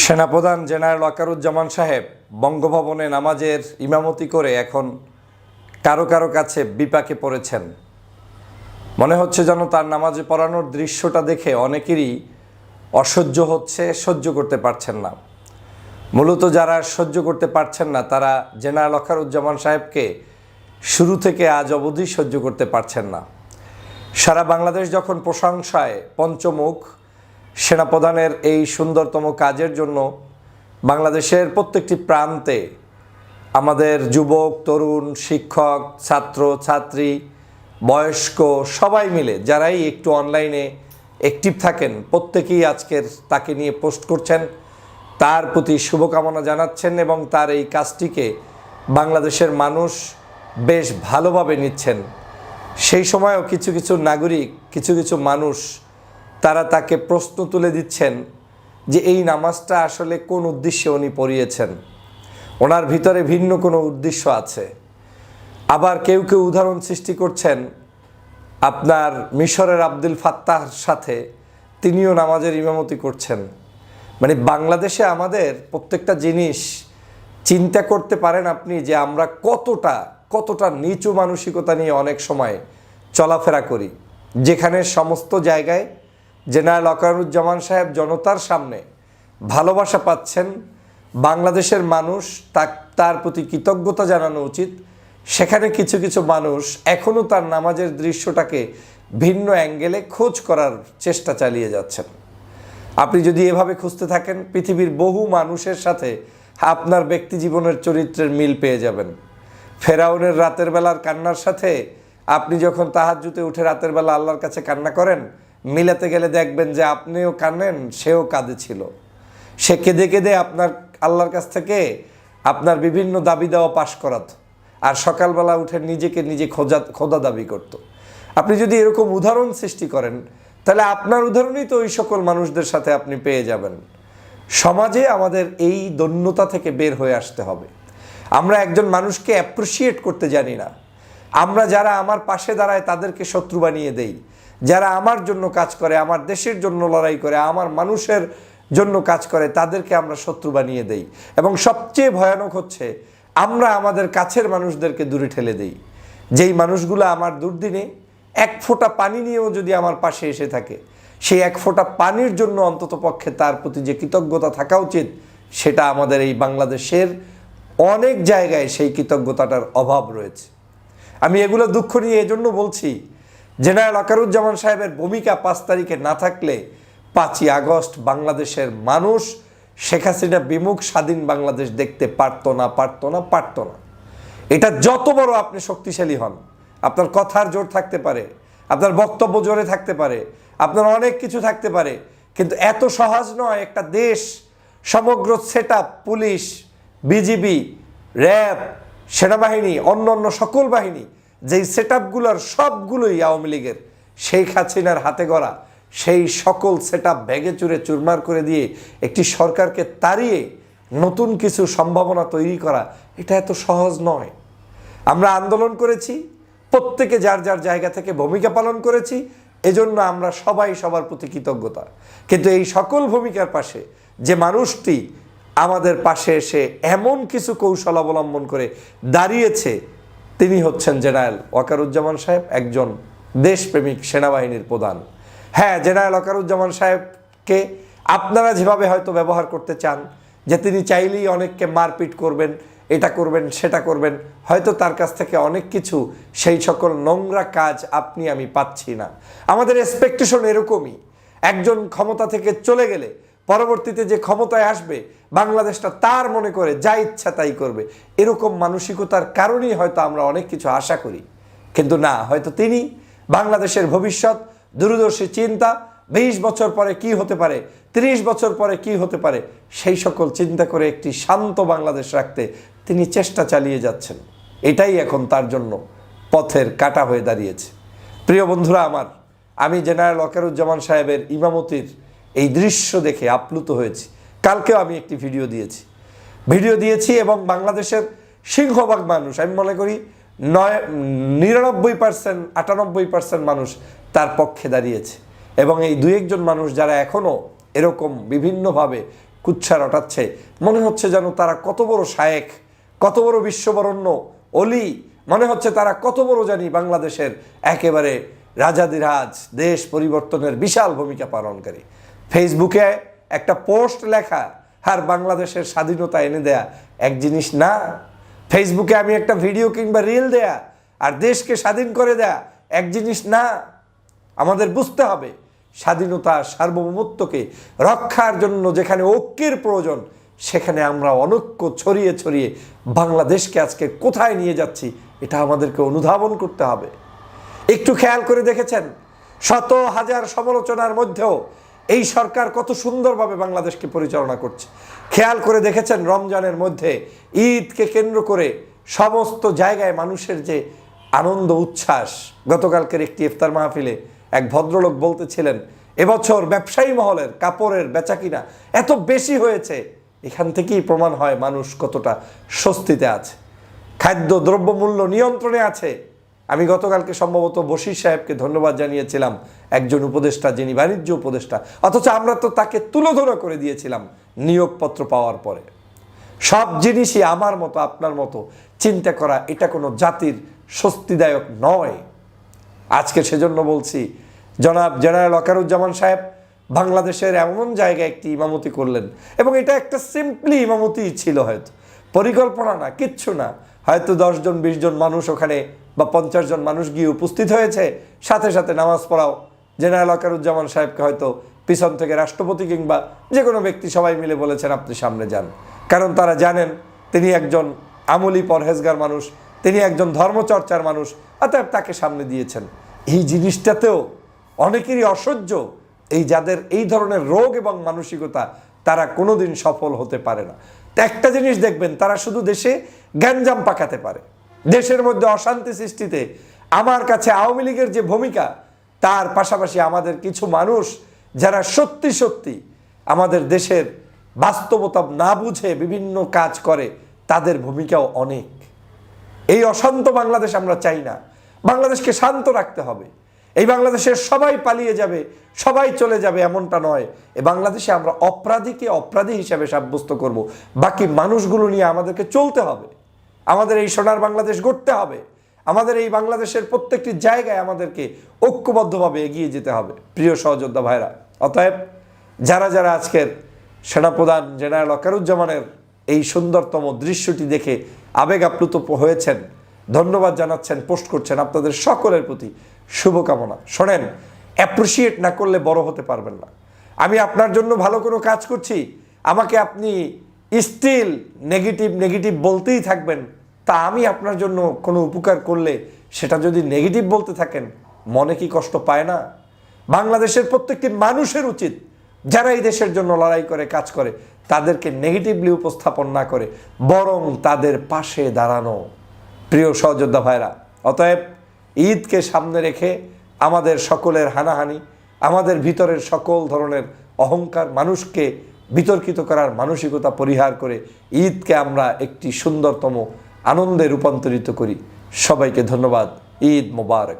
সেনাপ্রধান জেনারেল ওয়াকারুজ্জামান সাহেব বঙ্গভবনে নামাজের ইমামতি করে এখন কারও কারও কাছে বিপাকে পড়েছেন। মনে হচ্ছে যেন তার নামাজে পড়ানোর দৃশ্যটা দেখে অনেকেরই অসহ্য হচ্ছে, সহ্য করতে পারছেন না। মূলত যারা সহ্য করতে পারছেন না, তারা জেনারেল ওয়াকারুজ্জামান সাহেবকে শুরু থেকে আজ অবধি সহ্য করতে পারছেন না। সারা বাংলাদেশ যখন প্রশংসায় পঞ্চমুখ সেনাপ্রধানের এই সুন্দরতম কাজের জন্য বাংলাদেশের প্রত্যেকটি প্রান্তে আমাদের যুবক, তরুণ, শিক্ষক, ছাত্র, ছাত্রী, বয়স্ক সবাই মিলে, যারাই একটু অনলাইনে অ্যাক্টিভ থাকেন, প্রত্যেকেই আজকের তাকে নিয়ে পোস্ট করছেন। তার প্রতি শুভকামনা জানাচ্ছেন এবং তার এই কাজটিকে বাংলাদেশের মানুষ বেশ ভালোভাবে নিচ্ছেন। সেই সময়ও কিছু কিছু নাগরিক, কিছু কিছু মানুষ তারা তাকে প্রশ্ন তুলে দিচ্ছেন যে এই নামাজটা আসলে কোন উদ্দেশ্যে উনি পড়িয়েছেন। ওনার ভিতরে ভিন্ন কোনো উদ্দেশ্য আছে। আবার কেউ কেউ উদাহরণ সৃষ্টি করছেন, আপনার মিশরের আব্দুল ফাত্তাহর সাথে তিনিও নামাজের ইমামতি করছেন। মানে বাংলাদেশে আমাদের প্রত্যেকটা জিনিস চিন্তা করতে পারেন আপনি যে আমরা কতটা কতটা নিচু মানসিকতা নিয়ে অনেক সময় চলাফেরা করি। যেখানে সমস্ত জায়গায় জেনারেল অকারুজ্জামান সাহেব জনতার সামনে ভালোবাসা পাচ্ছেন, বাংলাদেশের মানুষ তার প্রতি কৃতজ্ঞতা জানানো উচিত। সেখানে কিছু কিছু মানুষ এখনও তার নামাজের দৃশ্যটাকে ভিন্ন অ্যাঙ্গেলে খোঁজ করার চেষ্টা চালিয়ে যাচ্ছেন। আপনি যদি এভাবে খুঁজতে থাকেন, পৃথিবীর বহু মানুষের সাথে আপনার ব্যক্তি জীবনের চরিত্রের মিল পেয়ে যাবেন। ফেরাউনের রাতের বেলার কান্নার সাথে আপনি যখন তাহাজ্জুতে উঠে রাতের বেলা আল্লাহর কাছে কান্না করেন মিলাতে গেলে দেখবেন যে আপনিও কানেন সেও কাঁদেছিল সে কেঁদে কেঁদে আপনার, আল্লাহর কাছ থেকে আপনার বিভিন্ন দাবি দেওয়া পাশ করাত। আর সকালবেলা উঠে নিজেকে নিজে খোঁজা, খোদা দাবি করত। আপনি যদি এরকম উদাহরণ সৃষ্টি করেন, তাহলে আপনার উদাহরণই তো ওই সকল মানুষদের সাথে আপনি পেয়ে যাবেন। সমাজে আমাদের এই দন্যতা থেকে বের হয়ে আসতে হবে। আমরা একজন মানুষকে অ্যাপ্রিসিয়েট করতে জানি না। আমরা যারা আমার পাশে দাঁড়ায় তাদেরকে শত্রু বানিয়ে দেই। যারা আমার জন্য কাজ করে, আমার দেশের জন্য লড়াই করে, আমার মানুষের জন্য কাজ করে, তাদেরকে আমরা শত্রু বানিয়ে দেই। এবং সবচেয়ে ভয়ানক হচ্ছে, আমরা আমাদের কাছের মানুষদেরকে দূরে ঠেলে দেই। যেই মানুষগুলো আমার দুর্দিনে এক ফোঁটা পানি নিয়েও যদি আমার পাশে এসে থাকে, সেই এক ফোঁটা পানির জন্য অন্তত পক্ষে তার প্রতি যে কৃতজ্ঞতা থাকা উচিত, সেটা আমাদের এই বাংলাদেশের অনেক জায়গায় সেই কৃতজ্ঞতাটার অভাব রয়েছে। আমি এগুলো দুঃখ নিয়ে এজন্য বলছি জেনারেল আকারুজ্জামান সাহেবের ভূমিকা পাঁচ তারিখে না থাকলে পাঁচই আগস্ট বাংলাদেশের মানুষ শেখ হাসিনা বিমুখ স্বাধীন বাংলাদেশ দেখতে পারতো না পারতো না পারতো না। এটা যত বড় আপনি শক্তিশালী হন, আপনার কথার জোর থাকতে পারে, আপনার বক্তব্য জোরে থাকতে পারে, আপনার অনেক কিছু থাকতে পারে, কিন্তু এত সহজ নয় একটা দেশ, সমগ্র সেট পুলিশ, বিজিবি, র্যাব, সেনাবাহিনী অন্য অন্য সকল বাহিনী যেই সেট আপগুলোর সবগুলোই আওয়ামী লীগের, শেখ হাসিনার হাতে গড়া, সেই সকল সেট আপ ভেঙে চুরে চুরমার করে দিয়ে একটি সরকারকে তাড়িয়ে নতুন কিছু সম্ভাবনা তৈরি করা, এটা এত সহজ নয়। আমরা আন্দোলন করেছি, প্রত্যেকে যার যার জায়গা থেকে ভূমিকা পালন করেছি, এজন্য আমরা সবাই সবার প্রতি কৃতজ্ঞতা। কিন্তু এই সকল ভূমিকার পাশে যে মানুষটি আমাদের পাশে এসে এমন কিছু কৌশল অবলম্বন করে দাঁড়িয়েছে তিনি হচ্ছেন জেনারেল ওয়াকারুজ্জামান সাহেব একজন দেশপ্রেমিক সেনাবাহিনীর প্রধান। হ্যাঁ জেনারেল ওয়াকারুজ্জামান সাহেবকে আপনারা যেভাবে হয়তো ব্যবহার করতে চান, যে তিনি চাইলেই অনেককে মারপিট করবেন, এটা করবেন, সেটা করবেন, হয়তো তার কাছ থেকে অনেক কিছু, সেই সকল নোংরা কাজ আপনি, আমি পাচ্ছি না। আমাদের এক্সপেকটেশন এরকমই। একজন ক্ষমতা থেকে চলে গেলে পরবর্তীতে যে ক্ষমতায় আসবে, বাংলাদেশটা তার মনে করে যা ইচ্ছা তাই করবে। এরকম মানসিকতার কারণেই হয়তো আমরা অনেক কিছু আশা করি। কিন্তু না, হয়তো তিনি বাংলাদেশের ভবিষ্যৎ, দূরদর্শী চিন্তা, বিশ বছর পরে কি হতে পারে, ত্রিশ বছর পরে কি হতে পারে, সেই সকল চিন্তা করে একটি শান্ত বাংলাদেশ রাখতে তিনি চেষ্টা চালিয়ে যাচ্ছেন। এটাই এখন তার জন্য পথের কাটা হয়ে দাঁড়িয়েছে। প্রিয় বন্ধুরা আমার, আমি জেনারেল ওয়াকারুজ্জামান সাহেবের ইমামতির এই দৃশ্য দেখে আপ্লুত হয়েছি। কালকেও আমি একটি ভিডিও দিয়েছি। ভিডিও দিয়েছি এবং বাংলাদেশের সিংহভাগ মানুষ, আমি মনে করি নয়, নিরানব্বই পার্সেন্ট, আটানব্বই পার্সেন্ট মানুষ তার পক্ষে দাঁড়িয়েছে। এবং এই দু একজন মানুষ যারা এখনও এরকম বিভিন্নভাবে কুচ্ছা রটাচ্ছে, মনে হচ্ছে যেন তারা কত বড় শায়েক কত বড় বিশ্ববরণ্য, অলি, মনে হচ্ছে তারা কত বড় জানি বাংলাদেশের একেবারে রাজাদিরাজ, দেশ পরিবর্তনের বিশাল ভূমিকা পালনকারী। ফেসবুকে একটা পোস্ট লেখা আর বাংলাদেশের স্বাধীনতা এনে দেয়া। এক জিনিস না। ফেসবুকে আমি একটা ভিডিও কিংবা রিল দেয়া আর দেশকে স্বাধীন করে দেয়া, এক জিনিস না। আমাদের বুঝতে হবে, স্বাধীনতা সার্বভৌমত্বকে রক্ষার জন্য যেখানে ঐক্যের প্রয়োজন, সেখানে আমরা অনৈক্য ছড়িয়ে ছড়িয়ে বাংলাদেশকে আজকে কোথায় নিয়ে যাচ্ছি, এটা আমাদেরকে অনুধাবন করতে হবে। একটু খেয়াল করে দেখেছেন, শত হাজার সমালোচনার মধ্যেও এই সরকার কত সুন্দরভাবে বাংলাদেশকে পরিচালনা করছে। খেয়াল করে দেখেছেন রমজানের মধ্যে ঈদকে কেন্দ্র করে সমস্ত জায়গায় মানুষের যে আনন্দ, উচ্ছ্বাস। গতকালকের একটি ইফতার মাহফিলে এক ভদ্রলোক বলতেছিলেন, এবছর ব্যবসায়ী মহলের কাপড়ের বেচাকিনা এত বেশি হয়েছে। এখান থেকেই প্রমাণ হয় মানুষ কতটা স্বস্তিতে আছে। খাদ্য দ্রব্যমূল্য নিয়ন্ত্রণে আছে। আমি গতকালকে সম্ভবত বশির সাহেবকে ধন্যবাদ জানিয়েছিলাম, একজন উপদেষ্টা যিনি বাণিজ্য উপদেষ্টা। অথচ আমরা তো তাকে তুলোধনা করে দিয়েছিলাম নিয়োগপত্র পাওয়ার পরে। সব জিনিসই আমার মতো, আপনার মতো। চিন্তা করা, এটা কোনো জাতির স্বস্তিদায়ক নয়। আজকে সেজন্য বলছি, জনাব জেনারেল অকারুজ্জামান সাহেব বাংলাদেশের এমন জায়গায় একটি ইমামতি করলেন, এবং এটা একটা সিম্পলি ইমামতি ছিল হয়তো। পরিকল্পনা না, কিচ্ছু না। হয়তো দশজন, বিশজন মানুষ ওখানে বা পঞ্চাশ জন মানুষ গিয়ে উপস্থিত হয়েছে, সাথে সাথে নামাজ পড়াও। জেনারেল আকারুজ্জামান সাহেবকে হয়তো পিছন থেকে রাষ্ট্রপতি কিংবা যে কোনো ব্যক্তি সবাই মিলে বলেছেন, আপনি সামনে যান। কারণ তারা জানেন, তিনি একজন আমলি পরহেজগার মানুষ, তিনি একজন ধর্মচর্চার মানুষ, অতএব তাকে সামনে দিয়েছেন। এই জিনিসটাতেও অনেকেরই অসহ্য এই যাদের এই ধরনের রোগ এবং মানসিকতা, তারা কোনোদিন সফল হতে পারে না। একটা জিনিস দেখবেন, তারা শুধু দেশে গ্যাঞ্জাম পাকাতে পারে। দেশের মধ্যে অশান্তি সৃষ্টিতে আমার কাছে আওয়ামী লীগের যে ভূমিকা, তার পাশাপাশি আমাদের কিছু মানুষ যারা সত্যি সত্যি আমাদের দেশের বাস্তবতা না বুঝে বিভিন্ন কাজ করে, তাদের ভূমিকাও অনেক। এই অশান্ত বাংলাদেশ আমরা চাই না। বাংলাদেশকে শান্ত রাখতে হবে। এই বাংলাদেশের সবাই পালিয়ে যাবে, সবাই চলে যাবে এমনটা নয়। এ বাংলাদেশে আমরা অপরাধীকে অপরাধী হিসাবে সাব্যস্ত করব। বাকি মানুষগুলো নিয়ে আমাদেরকে চলতে হবে। আমাদের এই সোনার বাংলাদেশ গড়তে হবে। আমাদের এই বাংলাদেশের প্রত্যেকটি জায়গায় আমাদেরকে ঐক্যবদ্ধভাবে এগিয়ে যেতে হবে, প্রিয় সহযোদ্ধা ভাইরা। অতএব যারা যারা আজকের সেনাপ্রধান জেনারেল অকারুজ্জামানের এই সুন্দরতম দৃশ্যটি দেখে আবেগ আপ্লুত হয়েছেন, ধন্যবাদ জানাচ্ছেন, পোস্ট করছেন, আপনাদের সকলের প্রতি শুভকামনা। শোনেন অ্যাপ্রিসিয়েট না করলে বড় হতে পারবেন না। আমি আপনার জন্য ভালো কোনো কাজ করছি। আমাকে আপনি স্টিল নেগেটিভ নেগেটিভ বলতেই থাকবেন। তা আমি আপনার জন্য কোনো উপকার করলে সেটা যদি নেগেটিভ বলতে থাকেন, মনে কি কষ্ট পায় না? বাংলাদেশের প্রত্যেকটি মানুষের উচিত যারা এই দেশের জন্য লড়াই করে, কাজ করে, তাদেরকে নেগেটিভলি উপস্থাপন না করে, বরং তাদের পাশে দাঁড়ানো। প্রিয় সহযোদ্ধা ভাইরা, অতএব ঈদকে সামনে রেখে আমাদের সকলের হানাহানি, আমাদের ভিতরের সকল ধরনের অহংকার মানুষকে বিতর্কিত করার মানসিকতা পরিহার করে ঈদকে আমরা একটি সুন্দরতম আনন্দে রূপান্তরিত করি। সবাইকে ধন্যবাদ। ঈদ মোবারক।